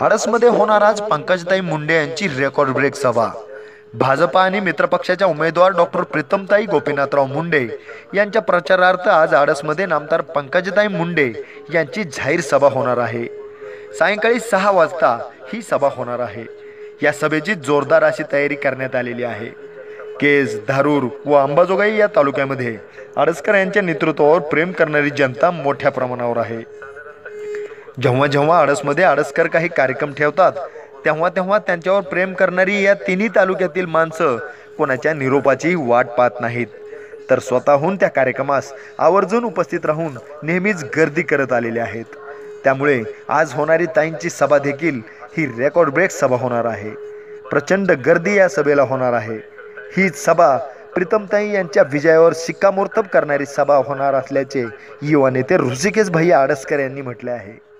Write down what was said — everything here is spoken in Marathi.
आडसमध्ये होणार आज पंकजताई मुंडे यांची रेकॉर्ड ब्रेक सभा. भाजपा आणि मित्रपक्षाच्या उमेदवार डॉक्टर प्रीतमताई गोपीनाथराव मुंडे यांच्या प्रचारार्थ आज आडसमध्ये नामदार पंकजताई मुंडे यांची जाहीर सभा होणार आहे. सायंकाळी सहा वाजता ही सभा होणार आहे. या सभेची जोरदार अशी तयारी करण्यात आलेली आहे. केज धारूर व अंबाजोगाई या तालुक्यामध्ये आडसकर यांच्या नेतृत्वावर प्रेम करणारी जनता मोठ्या प्रमाणावर आहे. जेव्हा जेव्हा आडसमध्ये आडसकर काही कार्यक्रम ठेवतात तेव्हा तेव्हा त्यांच्यावर प्रेम करणारी या तिन्ही तालुक्यातील माणसं कोणाच्या निरोपाची वाट पाहत नाहीत. तर स्वतःहून त्या कार्यक्रमास आवर्जून उपस्थित राहून नेहमीच गर्दी करत आलेले आहेत. त्यामुळे आज होणारी ताईंची सभा देखील ही रेकॉर्ड ब्रेक सभा होणार आहे. प्रचंड गर्दी या सभेला होणार आहे. ही सभा प्रीतमताई यांच्या विजयावर शिक्कामोर्तब करणारी सभा होणार असल्याचे युवा नेते ऋषिकेश भैया आडसकर यांनी म्हटले आहे.